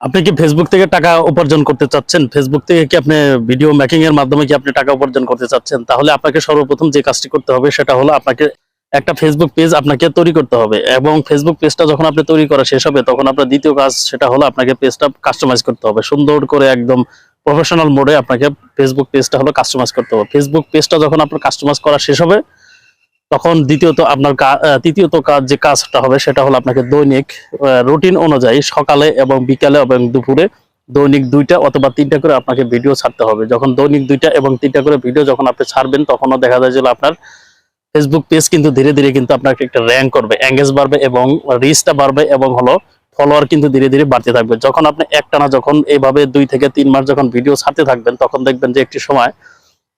আপনি কি ফেসবুক থেকে টাকা উপার্জন করতে চাচ্ছেন? ফেসবুক থেকে কি আপনি ভিডিও মেকিং এর মাধ্যমে কি আপনি টাকা উপার্জন করতে চাচ্ছেন? তাহলে আপনাকে সর্বপ্রথম যে কাজটি করতে হবে সেটা হলো আপনাকে একটা ফেসবুক পেজ আপনাকে তৈরি করতে হবে এবং ফেসবুক পেজটা যখন আপনি তৈরি করা শেষ হবে, তখন আপনার দ্বিতীয় কাজ সেটা হলো আপনাকে পেজটা কাস্টমাইজ করতে হবে। সুন্দর করে একদম প্রফেশনাল মোডে আপনাকে ফেসবুক পেজটা হলো কাস্টমাইজ করতে হবে। ফেসবুক পেজটা যখন আপনার কাস্টমাইজ করা শেষ হবে তখন দ্বিতীয়ত আপনার তৃতীয়ত কাজ যে কাজটা হবে সেটা হলো আপনাকে দৈনিক রুটিন অনুযায়ী সকালে এবং বিকালে এবং দুপুরে দৈনিক দুইটা অথবা তিনটা করে আপনাকে ভিডিও ছাড়তে হবে। যখন দৈনিক দুইটা এবং তিনটা করে ভিডিও যখন আপনি ছাড়বেন, তখনও দেখা যায় যে আপনার ফেসবুক পেজ কিন্তু ধীরে ধীরে কিন্তু আপনাকে একটা র্যাঙ্ক করবে অ্যাঙ্গেজ বাড়বে এবং রিচটা বাড়বে এবং হলো ফলোয়ার কিন্তু ধীরে ধীরে বাড়তে থাকবে। যখন আপনি একটানা যখন এইভাবে দুই থেকে তিন মাস যখন ভিডিও ছাড়তে থাকবেন, তখন দেখবেন যে একটি সময়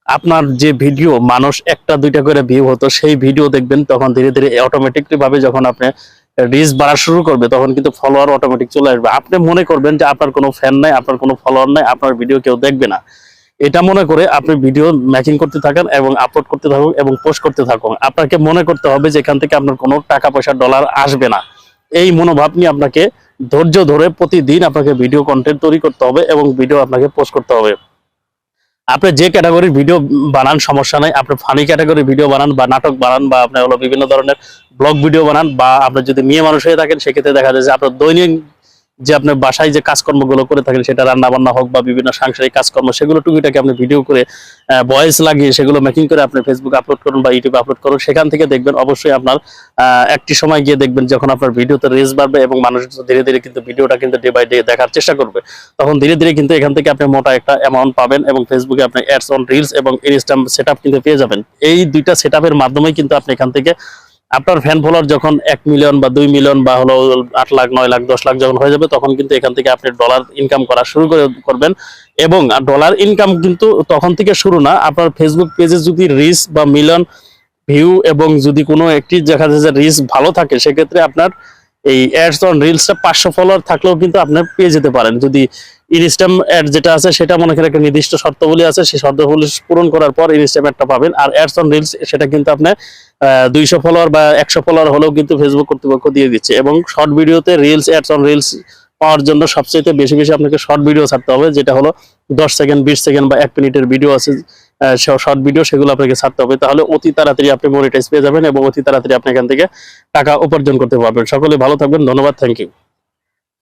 আপনার যে ভিডিও মানুষ একটা, দুইটা করে ভিউ হতো, সেই ভিডিও দেখবেন তখন ধীরে ধীরে অটোমেটিকলি ভাবে যখন আপনি রিচ বাড়া শুরু করবে, তখন কিন্তু ফলোয়ার অটোমেটিক চলে আসবে। আপনি মনে করবেন যে আপনার কোনো ফ্যান নাই, আপনার কোনো ফলোয়ার নাই, আপনার ভিডিও কেউ দেখবে না। এটা মনে করে আপনি ভিডিও মেকিং করতে থাকেন এবং আপলোড করতে থাকুন এবং পোস্ট করতে থাকুন। আপনাকে মনে করতে হবে যে এখান থেকে আপনার কোনো টাকা পয়সা ডলার আসবে না। এই মনোভাব নিয়ে আপনাকে ধৈর্য ধরে প্রতিদিন আপনাকে ভিডিও কন্টেন্ট তৈরি করতে হবে এবং ভিডিও আপনাকে পোস্ট করতে হবে। আপনি যে ক্যাটাগরির ভিডিও বানান, সমস্যা নাই। আপনি ফানি ক্যাটাগরির ভিডিও বানান বা নাটক বানান বা আপনার হলো বিভিন্ন ধরনের ব্লগ ভিডিও বানান বা আপনি যদি মেয়ে মানুষ হয়ে থাকেন, সেক্ষেত্রে দেখা যায় যে আপনার দৈনিক যে আপনার বাসায় যে কাজকর্মগুলো করে থাকেন, সেটা রান্না বান্না হোক বা বিভিন্ন সাংসারিক কাজকর্ম, সেগুলো টুকিটাকে আপনি ভিডিও করে ভয়েস লাগিয়ে সেগুলো মেকিং করে আপনি ফেসবুক আপলোড করুন বা ইউটিউবে আপলোড করুন। সেখান থেকে দেখবেন অবশ্যই আপনার একটি সময় গিয়ে দেখবেন যখন আপনার ভিডিওতে রিচ বাড়বে এবং মানুষ ধীরে ধীরে কিন্তু ভিডিওটা কিন্তু ডে বাই ডে দেখার চেষ্টা করবে। তখন ধীরে ধীরে কিন্তু এখান থেকে আপনি মোটা একটা অ্যামাউন্ট পাবেন এবং ফেসবুকে আপনি অ্যাডস অন রিলস এবং ইনস্টাম সেট কিন্তু পেয়ে যাবেন। এই দুইটা সেট মাধ্যমেই কিন্তু আপনি এখান থেকে আপনার ফ্যান ফলোয়ার যখন এক মিলিয়ন বা দুই মিলিয়ন বা হলো আট লাখ, নয় লাখ, দশ লাখ যখন হয়ে যাবে, তখন কিন্তু এখান থেকে আপনি ডলার ইনকাম করা শুরু করে করবেন। এবং ডলার ইনকাম কিন্তু তখন থেকে শুরু না, আপনার ফেসবুক পেজে যদি রিচ বা মিলিয়ন ভিউ এবং যদি কোনো একটি দেখা যায় যে রিচ ভালো থাকে, সেক্ষেত্রে আপনার এই অ্যাডস অন রিলসটা পাঁচশো ফলোয়ার থাকলেও কিন্তু আপনি পেয়ে যেতে পারেন। যদি ইনস্টাম অ্যাড যেটা আছে, সেটা মনে করেন একটা নির্দিষ্ট শর্তাবলী আছে। সেই শর্তাবলী পূরণ করার পর ইনস্টাম অ্যাডটা পাবেন। আর অ্যাডস অন রিলস সেটা কিন্তু আপনি দুইশো ফলোয়ার বা একশো ফলোয়ার হলেও কিন্তু ফেসবুক কর্তৃপক্ষ দিয়ে দিচ্ছে। এবং শর্ট ভিডিওতে রিলস অ্যাডস অন রিলস পাওয়ার জন্য সবচেয়ে বেশি বেশি আপনাকে শর্ট ভিডিও ছাড়তে হবে, যেটা হলো দশ সেকেন্ড বিশ সেকেন্ড বা এক মিনিটের ভিডিও আছে শর্ট ভিডিও সেগুলো আপনাকে ছাড়তে হবে। তাহলে অতি তাড়াতাড়ি আপনি মনিটাইজ পেয়ে যাবেন এবং অতি তাড়াতাড়ি আপনি এখান থেকে টাকা উপার্জন করতে পারবেন। সকলে ভালো থাকবেন। ধন্যবাদ। Thank you